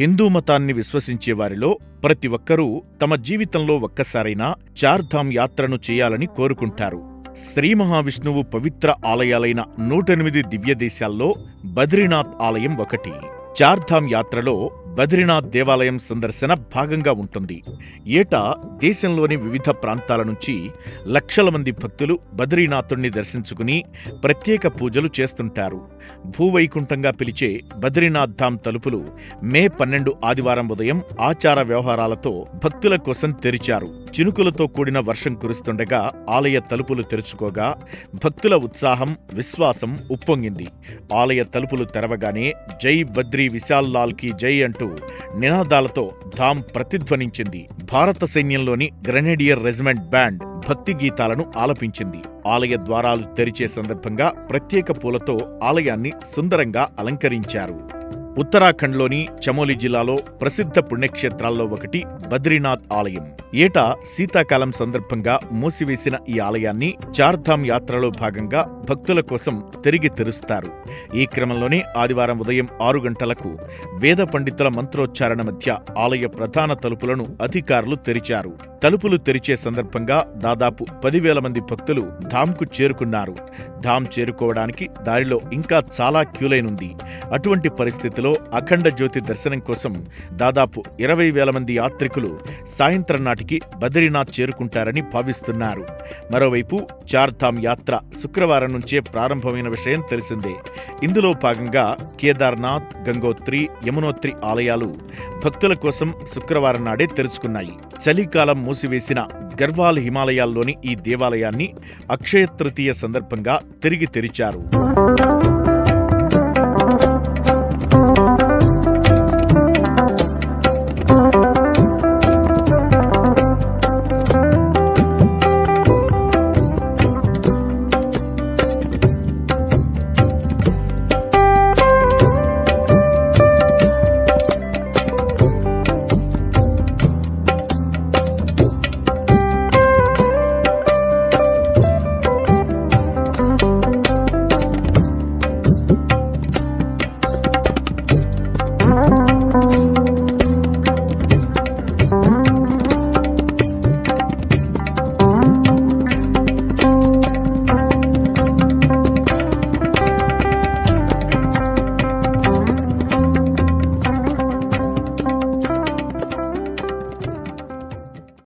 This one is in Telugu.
హిందూ మతాన్ని విశ్వసించే వారిలో ప్రతి ఒక్కరూ తమ జీవితంలో ఒక్కసారైనా చార్ధామ్ యాత్రను చేయాలని కోరుకుంటారు. శ్రీ మహావిష్ణువు పవిత్ర ఆలయాలైన నూటెనిమిది దివ్యదేశాల్లో బద్రీనాథ్ ఆలయం ఒకటి. చార్ధామ్ యాత్రలో బద్రీనాథ్ దేవాలయం సందర్శన భాగంగా ఉంటుంది. ఏటా దేశంలోని వివిధ ప్రాంతాల నుంచి లక్షల మంది భక్తులు బద్రీనాథుణ్ణి దర్శించుకుని ప్రత్యేక పూజలు చేస్తుంటారు. భూవైకుంఠంగా పిలిచే బద్రీనాథ్ ధామ్ తలుపులు మే పన్నెండు ఆదివారం ఉదయం ఆచార వ్యవహారాలతో భక్తుల కోసం తెరిచారు. చినుకులతో కూడిన వర్షం కురుస్తుండగా ఆలయ తలుపులు తెరుచుకోగా భక్తుల ఉత్సాహం విశ్వాసం ఉప్పొంగింది. ఆలయ తలుపులు తెరవగానే జై బద్రీ విశాల్ లాల్కి జై అంటూ నినాదాలతో ధామ్ ప్రతిధ్వనించింది. భారత సైన్యంలోని గ్రెనేడియర్ రెజిమెంట్ బ్యాండ్ భక్తి గీతాలను ఆలపించింది. ఆలయ ద్వారాలు తెరిచే సందర్భంగా ప్రత్యేక పూలతో ఆలయాన్ని సుందరంగా అలంకరించారు. ఉత్తరాఖండ్లోని చమోలి జిల్లాలో ప్రసిద్ధ పుణ్యక్షేత్రాల్లో ఒకటి బద్రీనాథ్ ఆలయం. ఏటా శీతాకాలం సందర్భంగా మూసివేసిన ఈ ఆలయాన్ని చార్ధామ్ యాత్రలో భాగంగా భక్తుల కోసం తిరిగి తెరుస్తారు. ఈ క్రమంలోనే ఆదివారం ఉదయం ఆరు గంటలకు వేద పండితుల మంత్రోచ్చారణ మధ్య ఆలయ ప్రధాన తలుపులను అధికారులు తెరిచారు. తలుపులు తెరిచే సందర్భంగా దాదాపు పదివేల మంది భక్తులు ధామ్కు చేరుకున్నారు. ధామ్ చేరుకోవడానికి దారిలో ఇంకా చాలా క్యూలైనుంది. అటువంటి పరిస్థితిలో అఖండ జ్యోతి దర్శనం కోసం దాదాపు ఇరవై వేల మంది యాత్రికులు సాయంత్రం నాటికి బద్రీనాథ్ చేరుకుంటారని భావిస్తున్నారు. మరోవైపు చార్ధామ్ యాత్ర శుక్రవారం నుంచే ప్రారంభమైన విషయం తెలిసిందే. ఇందులో భాగంగా కేదార్నాథ్ గంగోత్రి యమునోత్రి ఆలయాలు భక్తుల కోసం శుక్రవారం నాడే తెరుచుకున్నాయి. చలికాలం మూసివేసిన గర్వాల్ హిమాలయాల్లోని ఈ దేవాలయాన్ని అక్షయ తృతీయ సందర్భంగా తిరిగి తెరిచారు.